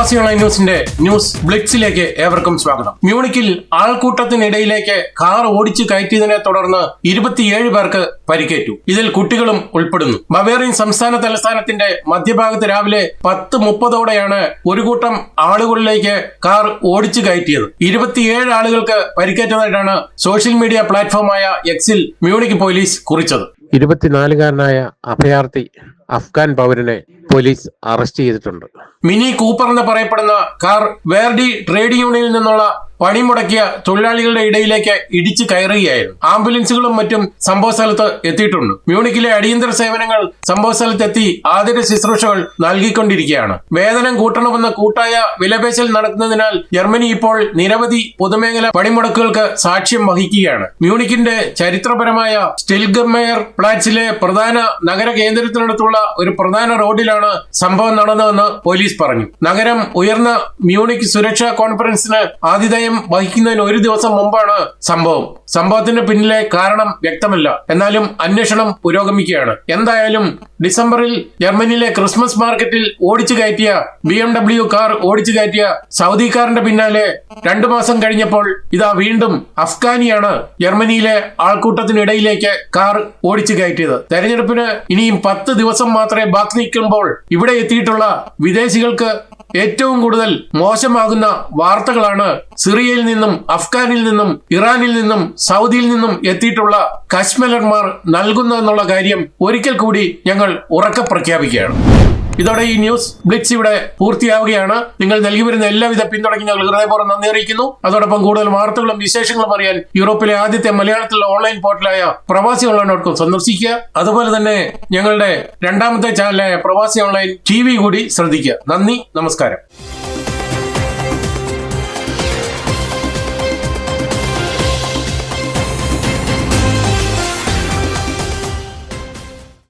പ്രവാസി ഓൺലൈൻ ന്യൂസിന്റെ ന്യൂസ് ബ്ലിക്സിലേക്ക് ഏവർക്കും സ്വാഗതം. മ്യൂണിക്കിൽ ആൾക്കൂട്ടത്തിനിടയിലേക്ക് കാർ ഓടിച്ചു കയറ്റിയതിനെ തുടർന്ന് ഇരുപത്തിയേഴ് പേർക്ക് പരിക്കേറ്റു. ഇതിൽ കുട്ടികളും ഉൾപ്പെടുന്നു. ബവേറിയൻ സംസ്ഥാന തലസ്ഥാനത്തിന്റെ മധ്യഭാഗത്ത് രാവിലെ പത്ത് മുപ്പതോടെയാണ് ഒരു കൂട്ടം ആളുകളിലേക്ക് കാർ ഓടിച്ചു കയറ്റിയത്. ഇരുപത്തിയേഴ് ആളുകൾക്ക് പരിക്കേറ്റതായിട്ടാണ് സോഷ്യൽ മീഡിയ പ്ലാറ്റ്ഫോമായ എക്സിൽ മ്യൂണിക് പോലീസ് കുറിച്ചത്. ഇരുപത്തിനാലുകാരനായ അഭയാർത്ഥി അഫ്ഗാൻ പൗരനെ പോലീസ് അറസ്റ്റ് ചെയ്തിട്ടുണ്ട്. മിനി കൂപ്പർ എന്ന് പറയപ്പെടുന്ന കാർ വേർഡി ട്രേഡ് യൂണിയനിൽ നിന്നുള്ള പണിമുടക്കിയ തൊഴിലാളികളുടെ ഇടയിലേക്ക് ഇടിച്ചു കയറുകയായിരുന്നു. ആംബുലൻസുകളും മറ്റും സംഭവസ്ഥലത്ത് എത്തിയിട്ടുണ്ട്. മ്യൂണിക്കിലെ അടിയന്തര സേവനങ്ങൾ സംഭവസ്ഥലത്തെത്തി ആതിര ശുശ്രൂഷകൾ നൽകിക്കൊണ്ടിരിക്കുകയാണ്. വേതനം കൂട്ടണമെന്ന കൂട്ടായ വിലപേശൽ നടക്കുന്നതിനാൽ ജർമ്മനി ഇപ്പോൾ നിരവധി പൊതുമേഖല പണിമുടക്കുകൾക്ക് സാക്ഷ്യം വഹിക്കുകയാണ്. മ്യൂണിക്കിന്റെ ചരിത്രപരമായ സ്റ്റിൽഗമേയർ പ്ലാറ്റ്സിലെ പ്രധാന നഗര കേന്ദ്രത്തിനടുത്തുള്ള ഒരു പ്രധാന റോഡിലാണ് സംഭവം നടന്നതെന്ന് പോലീസ് പറഞ്ഞു. നഗരം ഉയർന്ന മ്യൂണിക് സുരക്ഷാ കോൺഫറൻസിന് ആതിഥേയം വഹിക്കുന്നതിന് ഒരു ദിവസം മുമ്പാണ് സംഭവം. സംഭവത്തിന് പിന്നിലെ കാരണം വ്യക്തമല്ല. എന്നാലും അന്വേഷണം പുരോഗമിക്കുകയാണ്. എന്തായാലും ഡിസംബറിൽ ജർമ്മനിയിലെ ക്രിസ്മസ് മാർക്കറ്റിൽ ഓടിച്ചു കയറ്റിയ ബി എം ഡബ്ല്യു കാർ ഓടിച്ചു കയറ്റിയ സൗദിക്കാരന്റെ പിന്നാലെ രണ്ടു മാസം കഴിഞ്ഞപ്പോൾ ഇതാ വീണ്ടും അഫ്ഗാനിയാണ് ജർമ്മനിയിലെ ആൾക്കൂട്ടത്തിനിടയിലേക്ക് കാർ ഓടിച്ചു കയറ്റിയത്. തെരഞ്ഞെടുപ്പിന് ഇനിയും പത്ത് ദിവസം മാത്രമേ ബാക്കി നിൽക്കുമ്പോൾ ഇവിടെ എത്തിയിട്ടുള്ള വിദേശികൾക്ക് ഏറ്റവും കൂടുതൽ മോശമാകുന്ന വാർത്തകളാണ് സിറിയയിൽ നിന്നും അഫ്ഗാനിൽ നിന്നും ഇറാനിൽ നിന്നും സൗദിയിൽ നിന്നും എത്തിയിട്ടുള്ള കശ്മലന്മാർ നൽകുന്നതെന്നുള്ള കാര്യം ഒരിക്കൽ കൂടി ഞങ്ങൾ ഉറക്കെ പ്രഖ്യാപിക്കുകയാണ്. ഇതോടെ ഈ ന്യൂസ് ബ്ലിറ്റ്സ് ഇവിടെ പൂർത്തിയാവുകയാണ്. നിങ്ങൾ നൽകി വരുന്ന എല്ലാവിധ പിന്തുണയ്ക്കും ഞങ്ങൾ ഹൃദയപൂർവം നന്ദി അറിയിക്കുന്നു. അതോടൊപ്പം കൂടുതൽ വാർത്തകളും വിശേഷങ്ങളും അറിയാൻ യൂറോപ്പിലെ ആദ്യത്തെ മലയാളത്തിലുള്ള ഓൺലൈൻ പോർട്ടലായ പ്രവാസി ഓൺലൈൻ ഡോട്ട് കോം സന്ദർശിക്കുക. അതുപോലെ തന്നെ ഞങ്ങളുടെ രണ്ടാമത്തെ ചാനലായ പ്രവാസി ഓൺലൈൻ ടി കൂടി ശ്രദ്ധിക്കുക. നന്ദി നമസ്കാരം.